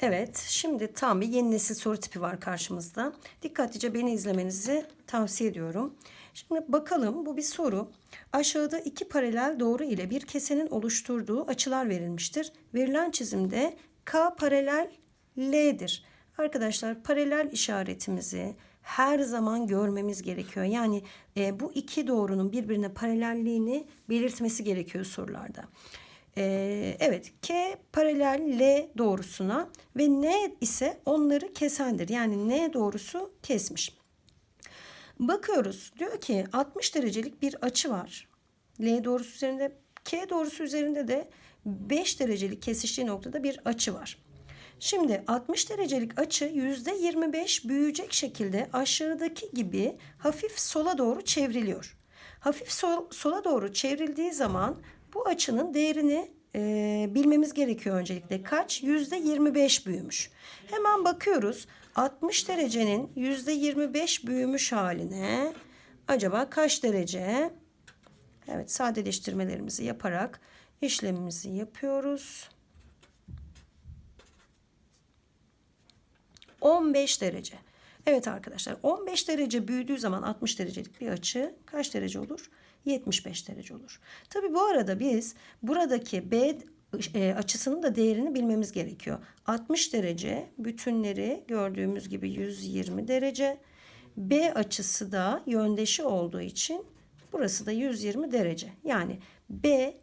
Evet, şimdi tam bir yeni nesil soru tipi var karşımızda. Dikkatlice beni izlemenizi tavsiye ediyorum. Şimdi bakalım bu bir soru. Aşağıda iki paralel doğru ile bir kesenin oluşturduğu açılar verilmiştir. Verilen çizimde K paralel L'dir. Arkadaşlar paralel işaretimizi her zaman görmemiz gerekiyor. Yani e, bu iki doğrunun birbirine paralelliğini belirtmesi gerekiyor sorularda. Ee, evet K paralel L doğrusuna ve N ise onları kesendir. Yani N doğrusu kesmiş. Bakıyoruz diyor ki 60 derecelik bir açı var. L doğrusu üzerinde K doğrusu üzerinde de 5 derecelik kesiştiği noktada bir açı var. Şimdi 60 derecelik açı %25 büyüyecek şekilde aşağıdaki gibi hafif sola doğru çevriliyor. Hafif sol, sola doğru çevrildiği zaman bu açının değerini e, bilmemiz gerekiyor öncelikle. Kaç? %25 büyümüş. Hemen bakıyoruz. 60 derecenin %25 büyümüş haline acaba kaç derece? Evet sadeleştirmelerimizi yaparak işlemimizi yapıyoruz. 15 derece. Evet arkadaşlar 15 derece büyüdüğü zaman 60 derecelik bir açı kaç derece olur? 75 derece olur. Tabi bu arada biz buradaki B e, açısının da değerini bilmemiz gerekiyor. 60 derece bütünleri gördüğümüz gibi 120 derece. B açısı da yöndeşi olduğu için burası da 120 derece. Yani B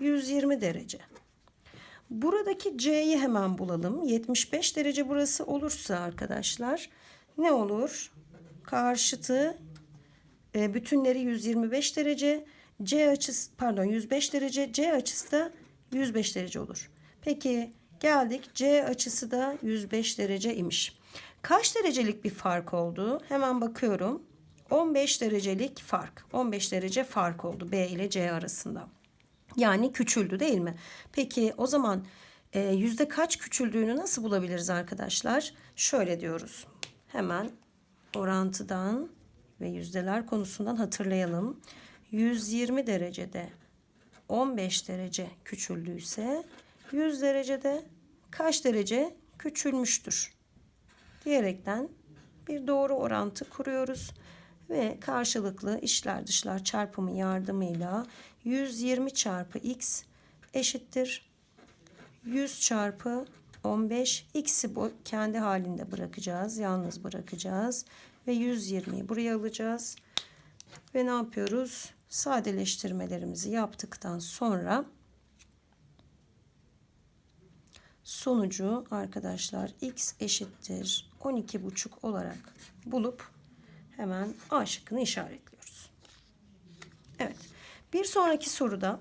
120 derece. Buradaki C'yi hemen bulalım. 75 derece burası olursa arkadaşlar ne olur? Karşıtı e, bütünleri 125 derece. C açısı pardon 105 derece. C açısı da 105 derece olur. Peki geldik C açısı da 105 derece imiş. Kaç derecelik bir fark oldu? Hemen bakıyorum. 15 derecelik fark. 15 derece fark oldu B ile C arasında. Yani küçüldü değil mi? Peki o zaman e, yüzde kaç küçüldüğünü nasıl bulabiliriz arkadaşlar? Şöyle diyoruz. Hemen orantıdan ve yüzdeler konusundan hatırlayalım. 120 derecede 15 derece küçüldüyse 100 derecede kaç derece küçülmüştür? Diyerekten bir doğru orantı kuruyoruz ve karşılıklı içler dışlar çarpımı yardımıyla 120 çarpı x eşittir 100 çarpı 15 x'i bu kendi halinde bırakacağız. Yalnız bırakacağız. Ve 120'yi buraya alacağız. Ve ne yapıyoruz? Sadeleştirmelerimizi yaptıktan sonra sonucu arkadaşlar x eşittir 12,5 olarak bulup hemen A şıkkını işaretliyoruz. Evet. Bir sonraki soruda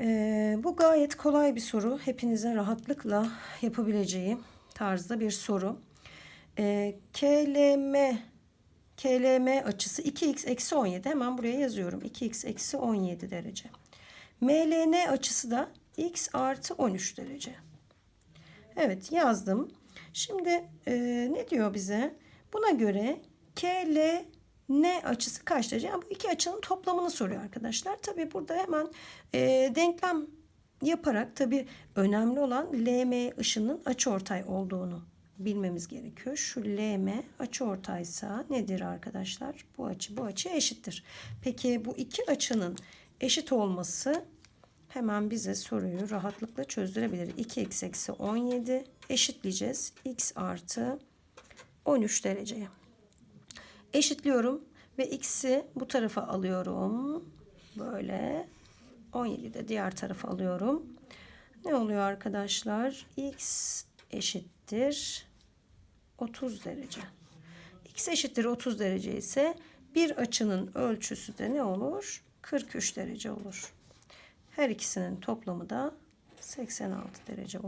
e, bu gayet kolay bir soru. Hepinizin rahatlıkla yapabileceği tarzda bir soru. E, KLM KLM açısı 2x eksi 17. Hemen buraya yazıyorum. 2x eksi 17 derece. MLN açısı da x artı 13 derece. Evet yazdım. Şimdi e, ne diyor bize? Buna göre KL N açısı kaç derece? Yani bu iki açının toplamını soruyor arkadaşlar. Tabi burada hemen e, denklem yaparak tabi önemli olan LM ışının açıortay olduğunu bilmemiz gerekiyor. Şu LM açıortaysa nedir arkadaşlar? Bu açı bu açı eşittir. Peki bu iki açının eşit olması hemen bize soruyu rahatlıkla çözdürebilir. 2x eksi 17 eşitleyeceğiz. x artı 13 dereceye. Eşitliyorum ve x'i bu tarafa alıyorum. Böyle 17'de de diğer tarafa alıyorum. Ne oluyor arkadaşlar? x eşittir 30 derece. x eşittir 30 derece ise bir açının ölçüsü de ne olur? 43 derece olur. Her ikisinin toplamı da 86 derece olur.